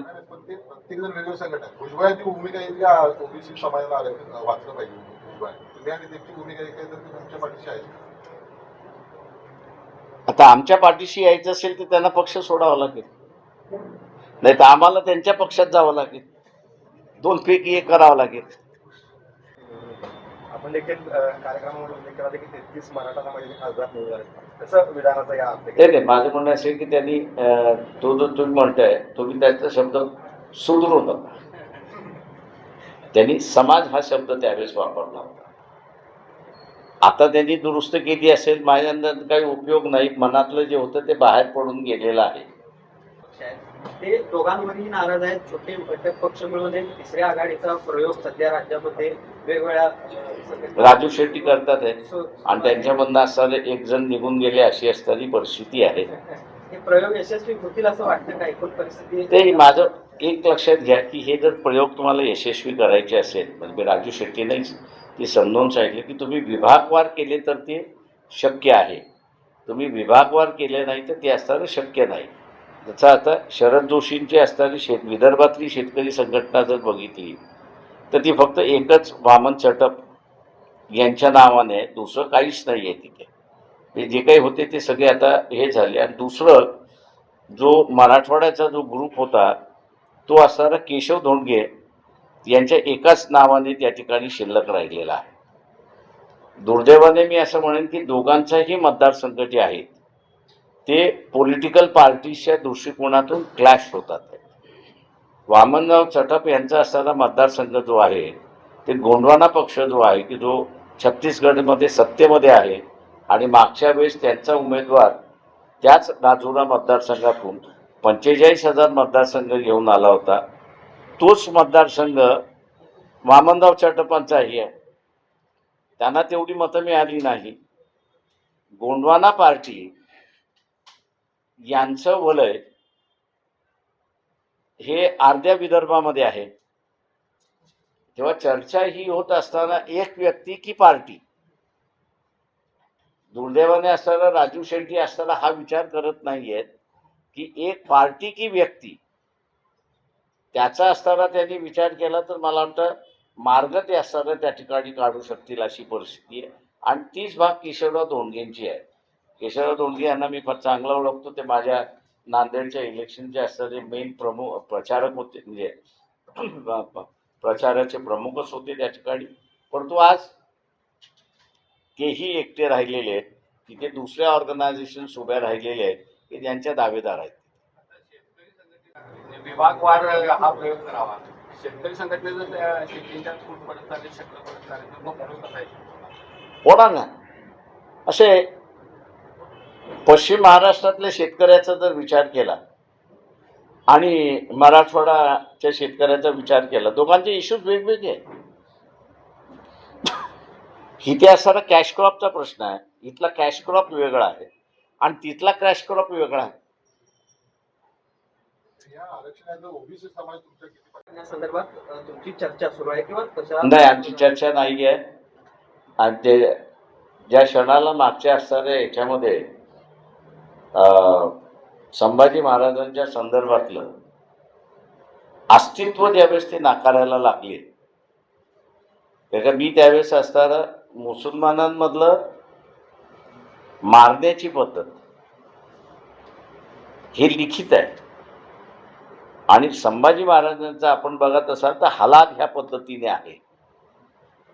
प्रत्येक जण आहे. भूमिका ओबीसी समाजाला वाचलं पाहिजे भुजबळ तुम्ही आणि त्यांची भूमिका तर तुमच्या पाठीशी आहे आता आमच्या पाठीशी यायचं असेल तर त्यांना पक्ष सोडावा लागेल. नाही तर आम्हाला त्यांच्या पक्षात जावं लागेल. दोन पैकी एक करावं लागेल. आपण देखील कार्यक्रमामध्ये उल्लेख केला की तेहतीस मराठा समाजाचे खासदार निवडून या नाही माझं म्हणणं असेल की त्यांनी तो जो तुम्ही म्हणताय तुम्ही त्याचा शब्द सुधरू नका त्यांनी समाज हा शब्द त्यावेळेस वापरला होता. आता त्यांनी दुरुस्त केली असेल माझ्या अंदाज काही उपयोग नाही मनातलं जे होतं ते बाहेर पडून गेलेलं आहे. ते दोघांवरही नाराज आहेत. छोटे घटक पक्ष मिळून एक तिसऱ्या आघाडीचा प्रयोग सध्या राज्यामध्ये वेगवेगळ्या राजू शेट्टी करतात आहे आणि त्यांच्यामधनं असणारे एक जण निघून गेले अशी असणारी परिस्थिती आहे. हे प्रयोग यशस्वी होतील असं वाटतं का? एकूण परिस्थिती ते माझं एक लक्षात घ्या की हे जर प्रयोग तुम्हाला यशस्वी करायचे असेल म्हणजे राजू शेट्टी नाहीच ती समजावून सांगितले की तुम्ही विभागवार केले तर ते शक्य आहे. तुम्ही विभागवार केले नाही तर ते असणारं शक्य नाही. जसं आता शरद जोशींची असणारी शेत विदर्भातली शेतकरी संघटना जर बघितली तर ती फक्त एकच वामन चटप यांच्या नावाने दुसरं काहीच नाही आहे तिथे. हे जे काही होते ते सगळे आता हे झाले. आणि दुसरं जो मराठवाड्याचा जो ग्रुप होता तो असणारा केशव धोंडगे यांच्या एकाच नावाने त्या ठिकाणी शिल्लक राहिलेला आहे. दुर्दैवाने मी असं म्हणेन की दोघांचाही मतदारसंघ जे आहेत ते पॉलिटिकल पार्टीच्या दृष्टिकोनातून क्लॅश होतात. वामनराव चटप यांचा असणारा मतदारसंघ जो आहे ते गोंडवाना पक्ष जो आहे की जो छत्तीसगडमध्ये सत्तेमध्ये आहे आणि मागच्या वेळेस त्यांचा उमेदवार त्याच राजुरा मतदारसंघातून पंचेचाळीस हजार मतदारसंघ घेऊन आला होता. तोच मतदारसंघ वामनराव चटपांचाही आहे. त्यांना तेवढी मतं मिळाली नाही. गोंडवाना पार्टी यांचं वलय हे अर्ध्या विदर्भामध्ये आहे. तेव्हा चर्चा ही होत असताना एक व्यक्ती की पार्टी? दुर्दैवाने असताना राजू शेट्टी असताना हा विचार करत नाहीयेत की एक पार्टी की व्यक्ती? त्याचा असताना त्यांनी विचार केला तर मला वाटतं मार्ग ते असताना त्या ठिकाणी काढू शकतील अशी परिस्थिती आहे. आणि तीच भाग किशोरराव धोंडगेंची आहे. केशवराव धोंडगे यांना मी फार चांगला ओळखतो. ते माझ्या नांदेडच्या इलेक्शनचे असणारे मेन प्रमुख प्रचारक होते. म्हणजे प्रचाराचे प्रमुखच होते त्या ठिकाणी. परंतु आज तेही एकटे राहिलेले आहेत. तिथे दुसऱ्या ऑर्गनायझेशन उभ्या राहिलेले आहेत. की ज्यांच्या दावेदार आहेत. विभागवार हा प्रयोग करावा. शेतकरी संघटनेचं त्या शेतीच्या फूट पडत चालले शक्य पडत चालले तर मग प्रयोग कसा आहे. होणार ना असे पश्चिम महाराष्ट्रातल्या शेतकऱ्याचा जर विचार केला आणि मराठवाडाच्या शेतकऱ्याचा विचार केला दोघांचे इश्यूज वेगवेगळे आहेत. इथे असणारा कॅश क्रॉपचा प्रश्न आहे. इथला कॅश क्रॉप वेगळा आहे आणि तिथला कॅश क्रॉप वेगळा आहे. या आरक्षणाचा ओबीसी समाज तुमच्या किती पाठीशी या संदर्भात अं, तुमची चर्चा सुरू आहे किंवा कशा नाही आमची चर्चा नाही आहे आणि ते ज्या क्षणाला मागच्या असणाऱ्या याच्यामध्ये संभाजी महाराजांच्या संदर्भातलं अस्तित्व ज्यावेळेस ते नाकारायला लागले त्याच्या मी त्यावेळेस असणारं मुसलमानांमधलं मारण्याची पद्धत हे लिखित आहे. आणि संभाजी महाराजांचा आपण बघत असाल तर हलाल ह्या पद्धतीने आहे.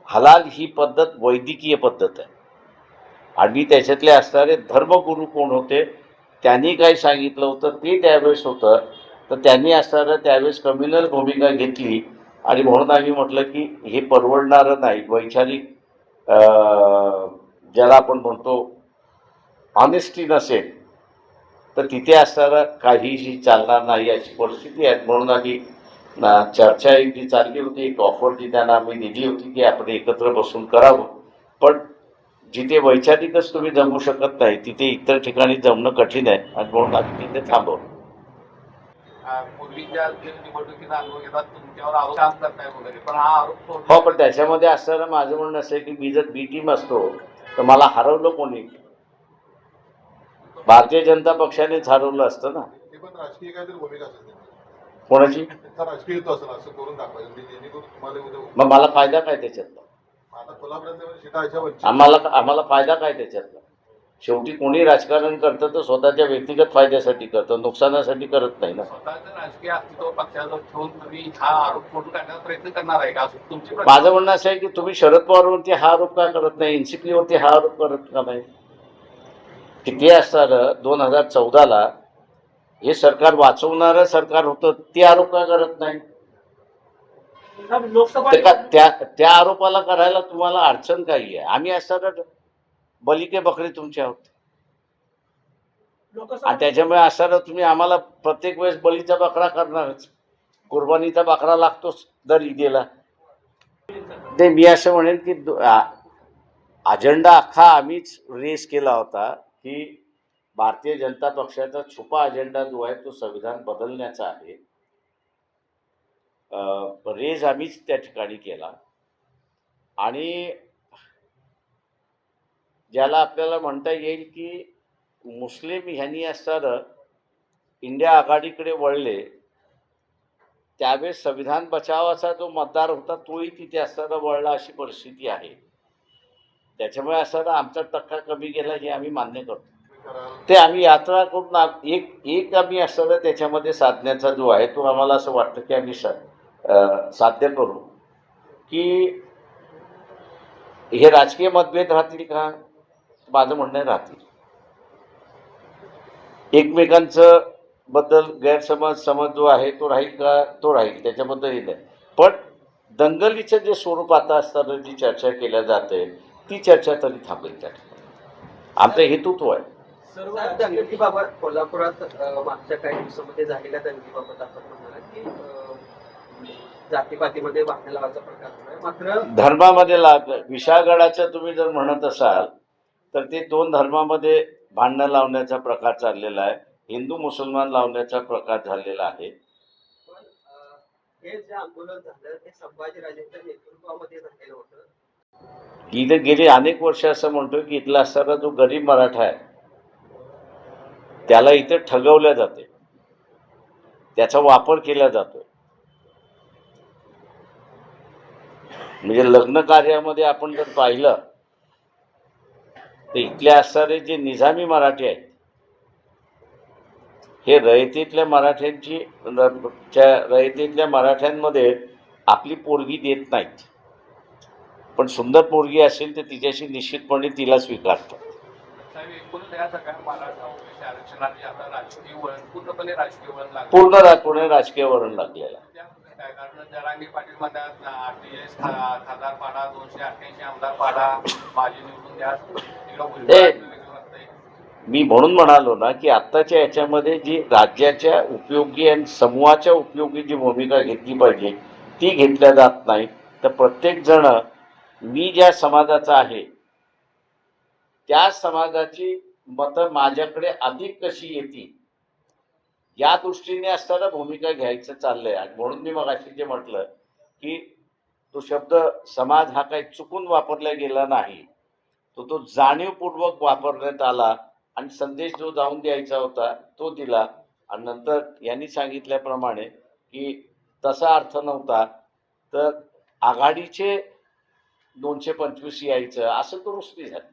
हलाल ही पद्धत वैद्यकीय पद्धत आहे. आणि त्याच्यातले असणारे धर्मगुरू कोण होते? त्यांनी काय सांगितलं होतं ते त्यावेळेस होतं. तर त्यांनी असताना त्यावेळेस कम्युनल भूमिका घेतली. आणि म्हणून आम्ही म्हटलं की हे परवडणारं नाही. वैचारिक ज्याला आपण म्हणतो ऑनेस्टी नसेल तर तिथे असताना काहीही चालणार नाही अशी परिस्थिती आहे. म्हणून आम्ही ना चर्चा एक जी चालली होती एक ऑफर जी त्यांना आम्ही दिली होती की आपण एकत्र बसून करावं. पण जिथे वैचारिकच तुम्ही जमू शकत नाही तिथे इतर ठिकाणी जमणं कठीण आहे आणि म्हणून आम्ही तिथे थांबवलं. हा आरोप हो पण त्याच्यामध्ये असताना माझं म्हणणं असं की मी जर बी टीम असतो तर मला हरवलं कोणी? भारतीय जनता पक्षानेच हरवलं असतं ना. ते पण राजकीय काहीतरी भूमिका असेल त्यांची. कोणाची? त्यांचा राजकीय हेतू असेल असं करून दाखवायचं. म्हणजे मग मला फायदा काय त्याच्यातला आम्हाला आम्हाला फायदा काय त्याच्यातला? शेवटी कोणी राजकारण करतं तर स्वतःच्या व्यक्तिगत फायद्यासाठी करतं नुकसानासाठी करत नाही ना. स्वतःचं राजकीय अस्तित्व पक्षाचं ठेवून तुम्ही हा आरोप फोडून काढण्याचा प्रयत्न करणार आहे का? असं तुमची प्रतिक्रिया- माझं म्हणणं असं आहे की तुम्ही शरद पवारवरती हा आरोप का करत नाही? एनसीपी वरती हा आरोप करत का नाही? किती असताना दोन हजार चौदाला हे सरकार वाचवणारं सरकार होतं ते आरोप का करत नाही? त्या त्या आरोपाला करायला तुम्हाला अडचण काही आहे? आम्ही असताना बलिके बकरी तुमचे आहोत. आणि त्याच्यामुळे असताना तुम्ही आम्हाला प्रत्येक वेळेस बळीचा बकरा करणारच. कुर्बानीचा बकरा लागतोच दर ईदेला ते मी असं म्हणेन की अजेंडा अख्खा आम्हीच रेस केला होता की भारतीय जनता पक्षाचा छुपा अजेंडा जो आहे तो संविधान बदलण्याचा आहे. रेज आम्हीच त्या ठिकाणी केला. आणि ज्याला आपल्याला म्हणता येईल की मुस्लिम ह्यांनी असताना इंडिया आघाडीकडे वळले त्यावेळेस संविधान बचावाचा जो मतदार होता तोही तिथे असताना वळला अशी परिस्थिती आहे. त्याच्यामुळे असताना आमचा टक्का कमी गेला हे आम्ही मान्य करतो. ते आम्ही यात्रा करून एक एक आम्ही असताना त्याच्यामध्ये साधण्याचा जो आहे तो आम्हाला असं वाटतं की आम्ही सा साध्य करू की हे राजकीय मतभेद राहतील का? माझं म्हणणं राहतील. एकमेकांचं बद्दल गैरसमज समज जो आहे तो राहील का? तो राहील त्याच्याबद्दल हे नाही. पण दंगलीचं जे स्वरूप आता असताना जी चर्चा केल्या जाते ती चर्चा तरी थांबेल त्या ठिकाणी. आमचा हेतू तो आहे. सर्व दंगलीबाबत कोल्हापुरात मागच्या काही दिवसामध्ये झालेल्या दंगलीबाबत आपण म्हणाला की जातीपातीमध्ये लावायचा प्रकार मात्र धर्मामध्ये लाभ विशाळगडाचं तुम्ही जर म्हणत असाल तर ते दोन धर्मामध्ये भांडणं लावण्याचा प्रकार चाललेला आहे. हिंदू मुसलमान लावण्याचा प्रकार झालेला आहे. हे जे आंदोलन झालं ते संभाजीराजेंच्या नेतृत्वामध्ये झालेलं होतं. इथे गेली अनेक वर्ष असं म्हणतो की इथला असणारा जो गरीब मराठा आहे त्याला इथे ठगवल्या जाते त्याचा वापर केला जातो म्हणजे लग्न कार्यामध्ये आपण जर पाहिलं तर इथले असणारे जे निजामी मराठी आहेत हे रयतेतल्या मराठ्यांची रयतेतल्या मराठ्यांमध्ये आपली पोरगी देत नाहीत. पण सुंदर पोरगी असेल तर तिच्याशी निश्चितपणे तिला स्वीकारतात. पूर्ण पुणे राजकीय वळण लागलेलं काय? कारण जरांगी पाटील म्हणतात पाडा दोनशे अठ्ठ्याऐंशी आमदार पाडा माझी निवडून द्या. मी म्हणून म्हणालो ना की आत्ताच्या याच्यामध्ये जी राज्याच्या उपयोगी आणि समूहाच्या उपयोगी जी भूमिका घेतली पाहिजे ती घेतल्या जात नाही. तर प्रत्येक जण मी ज्या समाजाचा आहे त्या समाजाची मतं माझ्याकडे अधिक कशी येतील? या दृष्टीने असताना भूमिका घ्यायचं चाललंय. आणि म्हणून मी मग जे म्हटलं की तो शब्द समाज हा काही चुकून वापरला गेला नाही. तो तो जाणीवपूर्वक वापरण्यात आला आणि संदेश जो जाऊन द्यायचा होता तो दिला. आणि नंतर यांनी सांगितल्याप्रमाणे की तसा अर्थ नव्हता तर आघाडीचे दोनशे पंचवीस यायचं असं दुरुस्ती झाली.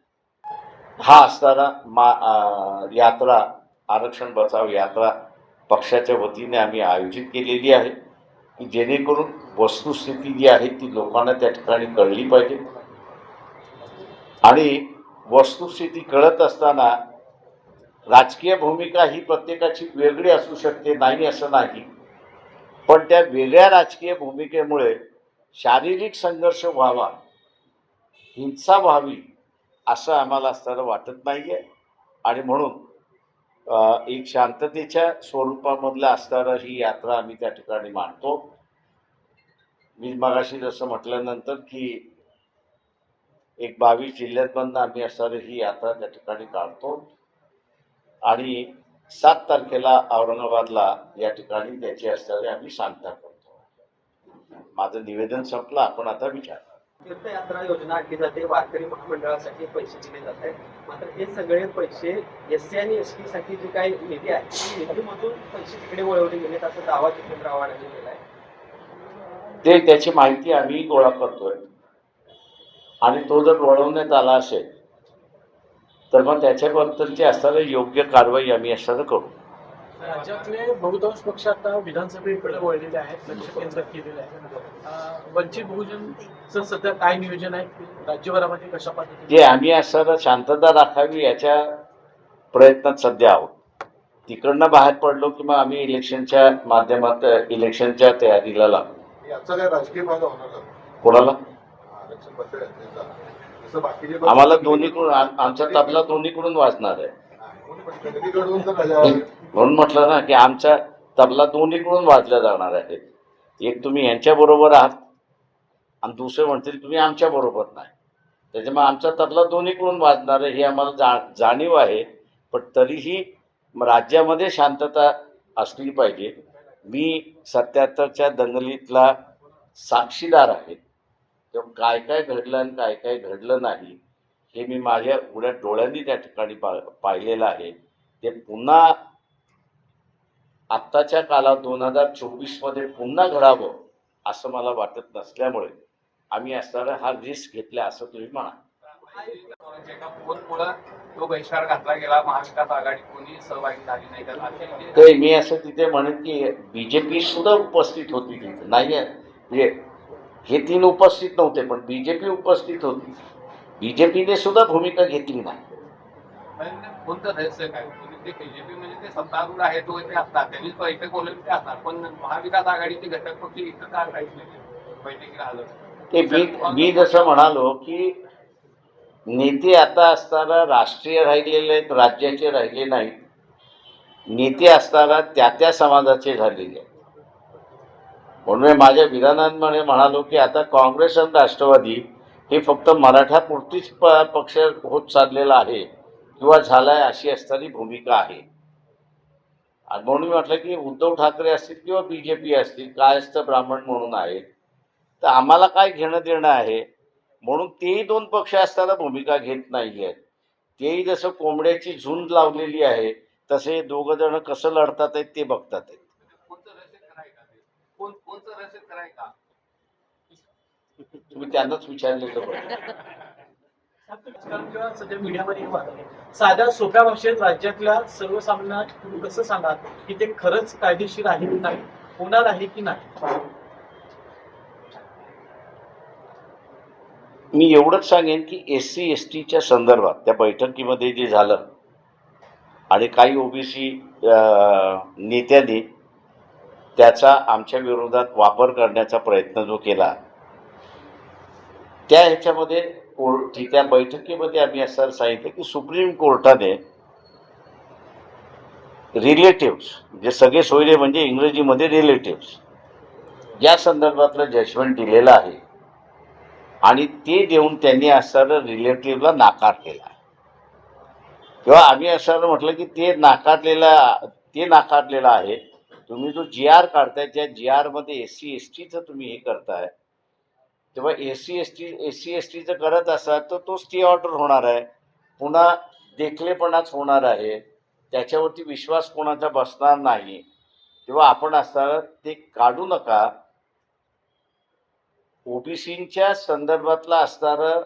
हा असताना मा आ, यात्रा आरक्षण बचाव यात्रा पक्षाच्या वतीने आम्ही आयोजित केलेली आहे की जेणेकरून वस्तुस्थिती जी आहे ती लोकांना त्या ठिकाणी कळली पाहिजे. आणि वस्तुस्थिती कळत असताना राजकीय भूमिका ही प्रत्येकाची वेगळी असू शकते नाही असं नाही. पण त्या वेगळ्या राजकीय भूमिकेमुळे शारीरिक संघर्ष व्हावा हिंसा व्हावी असं आम्हाला असताना वाटत नाही आहे आणि म्हणून एक शांततेच्या स्वरूपामधलं असणारा ही यात्रा आम्ही त्या ठिकाणी मांडतो. मी मगाशी जसं म्हटल्यानंतर की एक बावीस जिल्ह्यातमधनं आम्ही असणारी ही यात्रा त्या ठिकाणी काढतो. आणि सात तारखेला औरंगाबादला या ठिकाणी त्याची असणारी आम्ही सांगता करतो. माझं निवेदन संपलं आपण आता विचार. तीर्थयात्रा योजना आखली जाते. वारकरी महामंडळासाठी पैसे दिले जात आहेत. मात्र हे सगळे पैसे एस सी आणि एस टी साठी जे काही निधी आहे निधीमधून पैसे तिकडे वळवले गेलेत असा दावा जितेंद्र यांनी केला आहे. ते त्याची माहिती आम्ही गोळा करतोय. आणि तो जर वळवण्यात आला असेल तर मग त्याच्याबद्दलची असणारी योग्य कारवाई आम्ही असणारं करू. राज्यातले बहुतांश पक्ष आता विधानसभेकडे वळलेले आहेत लक्ष केंद्रित केलेले आहे. वंचित बहुजनचं सध्या काय नियोजन आहे? राज्यभरामध्ये कशा पद्धतीने? जे आम्ही असणारं शांतता राखावी याच्या प्रयत्नात सध्या आहोत. तिकडनं बाहेर पडलो की मग आम्ही इलेक्शनच्या माध्यमात इलेक्शनच्या तयारीला लागलो. याचा काय राजकीय फायदा होणार का कोणाला? आम्हाला दोन्हीकडून आम- आमचा तबला दोन्हीकडून वाजणार आहे. म्हणून म्हटलं ना की आमचा तबला दोन्हीकडून वाजला जाणार आहे एक तुम्ही यांच्या बरोबर आहात आणि दुसरे म्हणतील तुम्ही आमच्या बरोबर नाही. त्याच्यामुळे आमचा तबला दोन्हीकडून वाजणार आहे ही आम्हाला जा जाणीव आहे. पण तरीही राज्यामध्ये शांतता असली पाहिजे. मी सत्याहत्तरच्या दंगलीतला साक्षीदार आहे. तेव्हा काय काय घडलं आणि काय काय घडलं नाही. हे मी माझ्या उड्या डोळ्यांनी त्या ठिकाणी पा पाहिलेलं आहे. ते पुन्हा आत्ताच्या काळात दोन हजार चोवीसमध्ये पुन्हा घडावं असं मला वाटत नसल्यामुळे आम्ही असणारा हा रिस्क घेतला असं तुम्ही म्हणा. तो मी असं तिथे म्हणेन की बीजेपी सुद्धा उपस्थित होती तिथे. नाही म्हणजे हे तीन उपस्थित नव्हते पण बीजेपी उपस्थित होती. बीजेपीने सुद्धा भूमिका घेतली नाही. ते म्हणजे मी मी जसं म्हणालो की नेते आता असताना राष्ट्रीय राहिलेले आहेत राज्याचे राहिले नाहीत. नेते असताना त्या त्या समाजाचे झालेले आहेत. म्हणून माझ्या विधानांमध्ये म्हणालो की आता काँग्रेस आणि राष्ट्रवादी हे फक्त मराठ्यापुरतीच प पक्ष होत चाललेला आहे किंवा झालाय अशी असणारी भूमिका आहे. आणि म्हणून मी म्हटलं की उद्धव ठाकरे असतील किंवा बी जे पी असतील काय असतं ब्राह्मण म्हणून आहे तर आम्हाला काय घेणं देणं आहे? म्हणून तेही दोन पक्ष असताना भूमिका घेत नाही आहेत. तेही जसं कोंबड्याची झुंज लावलेली आहे तसे दोघं जण कसं लढतात आहेत ते बघतात आहेत कोणतं रहस्य कराय का ते कोण कोणतं रहस्य कराय का तुम्ही त्यांनाच विचारलेलं किंवा सध्या मीडियामध्ये सोप्या भाषेत राज्यातल्या सर्वसामान्यांना तुम्ही कसं सांगाल? की ते खरंच कायदेशीर आहे की नाही? होणार आहे की नाही? मी एवढंच सांगेन की एस सी एस टीच्या संदर्भात त्या बैठकीमध्ये जे झालं आणि काही ओबीसी नेत्यांनी त्याचा आमच्या विरोधात वापर करण्याचा प्रयत्न जो केला त्या ह्याच्यामध्ये कोर्ट त्या बैठकीमध्ये आम्ही असं सांगितलं की सुप्रीम कोर्टाने रिलेटिव्स जे सगळे सोयरे म्हणजे इंग्रजीमध्ये रिलेटिव्स या संदर्भातलं जजमेंट दिलेलं आहे. आणि ते देऊन त्यांनी असं रिलेटिव्हला नाकार केला. किंवा आम्ही असं म्हटलं की ते नाकारलेला ते नाकारलेलं आहे. तुम्ही जो जी आर काढताय त्या जी आरमध्ये एस सी एस टीचं तुम्ही हे करताय. तेव्हा A C S T S C S टीचं करत असाल तर तो स्टे ऑर्डर होणार आहे. पुन्हा देखलेपणाच होणार आहे. त्याच्यावरती विश्वास कोणाचा बसणार नाही. तेव्हा आपण असताना ते काढू नका. ओबीसीच्या संदर्भातलं असणारं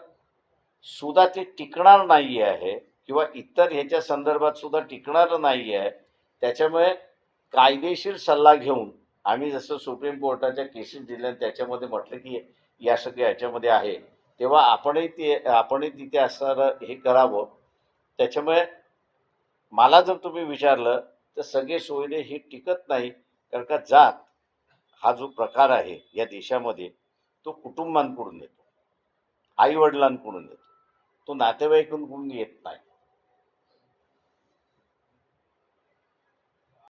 सुद्धा ते टिकणार नाही आहे. किंवा इतर ह्याच्या संदर्भात सुद्धा टिकणार नाही आहे. त्याच्यामुळे कायदेशीर सल्ला घेऊन आम्ही जसं सुप्रीम कोर्टाच्या केसेस दिल्या त्याच्यामध्ये म्हटलं की या सगळ्या ह्याच्यामध्ये आहे तेव्हा आपणही ते आपणही तिथे असणारं हे करावं. त्याच्यामुळे मला जर तुम्ही विचारलं तर सगळे सोयीने हे टिकत नाही कारण का जात हा जो प्रकार आहे या देशामध्ये तो कुटुंबांकडून येतो आईवडिलांकडून येतो. तो नातेवाईकांकडून येत नाही.